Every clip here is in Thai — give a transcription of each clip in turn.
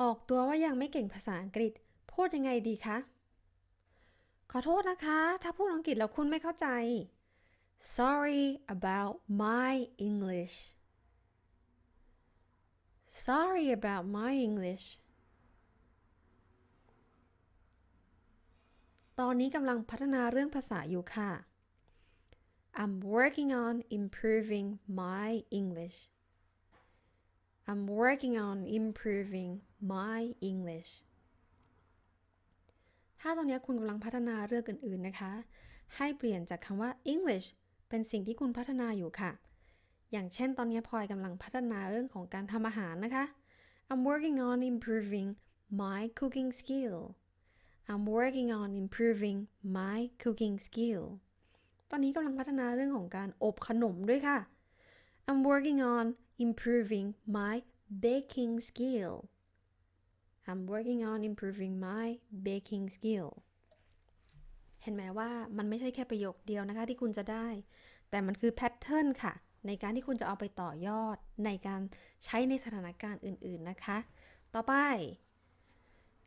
ออกตัวว่ายังไม่เก่งภาษาอังกฤษ พูดยังไงดีคะ ขอโทษนะคะ ถ้าพูดอังกฤษแล้วคุณไม่เข้าใจ Sorry about my English Sorry about my English ตอนนี้กำลังพัฒนาเรื่องภาษาอยู่ค่ะ I'm working on improving my English I'm working on improving my English ถ้าตอนนี้คุณกำลังพัฒนาเรื่องอื่น ๆ นะคะ ให้เปลี่ยนจากคำว่า English เป็นสิ่งที่คุณพัฒนาอยู่ค่ะ อย่างเช่นตอนนี้พลอยกำลังพัฒนาเรื่องของการทำอาหารนะคะ I'm working on improving my cooking skill I'm working on improving my cooking skill ตอนนี้กำลังพัฒนาเรื่องของการอบขนมด้วยค่ะ I'm working on improving my baking skill I'm working on improving my baking skill เห็นไหมว่ามันไม่ใช่แค่ประโยคเดียวนะคะที่คุณจะได้ แต่มันคือแพทเทิร์นค่ะ ในการที่คุณจะเอาไปต่อยอดในการใช้ในสถานการณ์อื่น ๆนะคะ ต่อไป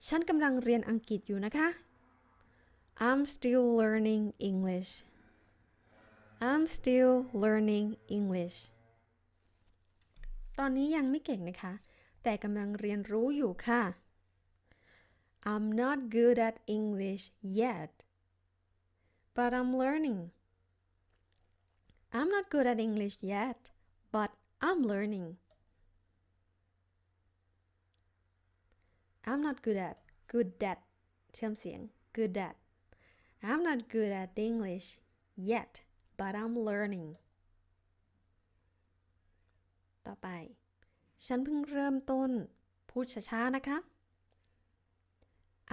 ฉันกำลังเรียนอังกฤษอยู่นะคะ I'm still learning English I'm still learning English ตอนนี้ยังไม่เก่งนะคะ แต่กำลังเรียนรู้อยู่ค่ะ I'm not good at English yet but I'm learning I'm not good at English yet but I'm learning I'm not good at good at เชื่อมเสียง good at I'm not good at English yet but I'm learning ต่อไป ฉันเพิ่งเริ่มต้น พูดช้าๆ นะคะ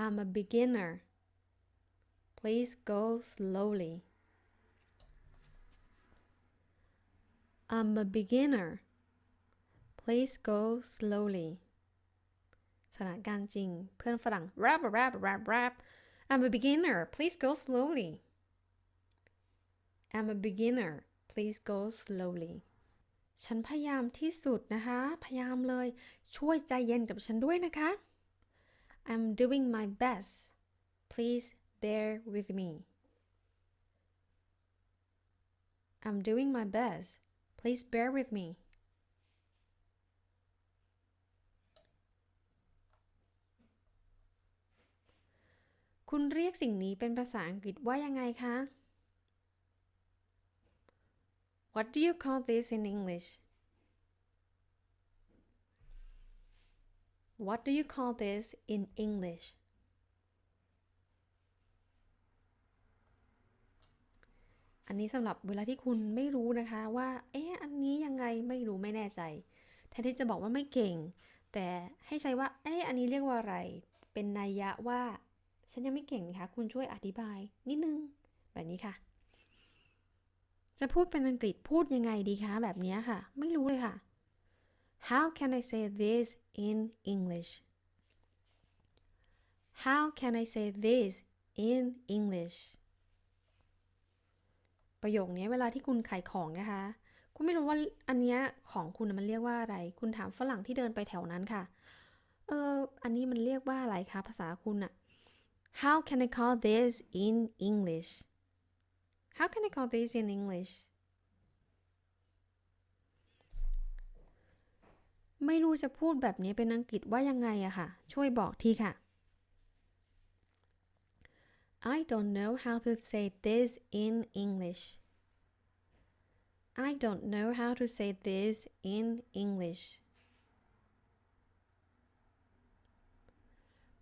I'm a beginner please go slowly I'm a beginner please go slowly สถานการณ์จริง เพื่อนฝรั่ง rap rap rap rap I'm a beginner please go slowly I'm a beginner please go slowly ฉันพยายามที่สุดนะคะ พยายามเลย ช่วยใจเย็นกับฉันด้วยนะคะ I'm doing my best please bear with me I'm doing my best please bear with me คุณเรียกสิ่งนี้เป็นภาษาอังกฤษว่ายังไงคะ What do you call this in English? What do you call this in English? อันนี้สำหรับเวลาที่คุณไม่รู้นะคะว่า เอ๊ะ อันนี้ยังไงไม่รู้ไม่แน่ใจ แทนที่จะบอกว่าไม่เก่ง แต่ให้ใช้ว่า เอ๊ะ อันนี้เรียกว่าอะไร เป็นนัยยะว่า ฉันยังไม่เก่งนะคะ คุณช่วยอธิบายนิดนึง แบบนี้ค่ะ จะพูดเป็นอังกฤษพูดยังไงดีคะแบบนี้ค่ะ ไม่รู้เลยค่ะ How can I say this in English How can I say this in English ประโยคนี้เวลาที่คุณขายของนะคะ คุณไม่รู้ว่าอันเนี้ยของคุณมันเรียกว่าอะไร คุณถามฝรั่งที่เดินไปแถวนั้นค่ะ เออ อันนี้มันเรียกว่าอะไรคะภาษาคุณอะ How can I call this in English How can I call this in English ไม่รู้จะพูดแบบนี้เป็นอังกฤษว่ายังไงอะค่ะ ช่วยบอกทีค่ะ I don't know how to say this in English I don't know how to say this in English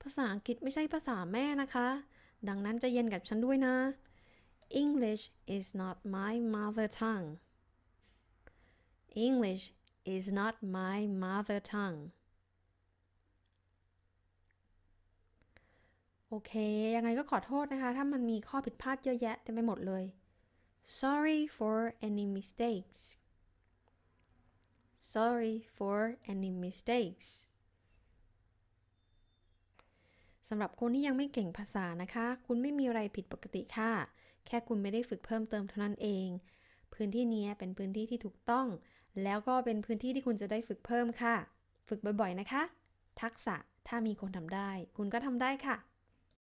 ภาษาอังกฤษไม่ใช่ภาษาแม่นะคะ ดังนั้นจะเย็นกับฉันด้วยนะ English is not my mother tongue English is not my mother tongue โอเค ยังไงก็ขอโทษนะคะ ถ้ามันมีข้อผิดพลาดเยอะแยะเต็มไปหมดเลย Sorry for any mistakes Sorry for any mistakes สำหรับคนที่ยังไม่เก่งภาษานะคะ คุณไม่มีอะไรผิดปกติค่ะ แค่คุณไม่ได้ฝึกเพิ่มเติมเท่านั้นเอง พื้นที่นี้เป็นพื้นที่ที่ถูกต้อง แล้วก็เป็นพื้นที่ที่คุณจะได้ฝึกเพิ่มค่ะ ฝึกบ่อยๆนะคะ ทักษะถ้ามีคนทำได้ คุณก็ทำได้ค่ะ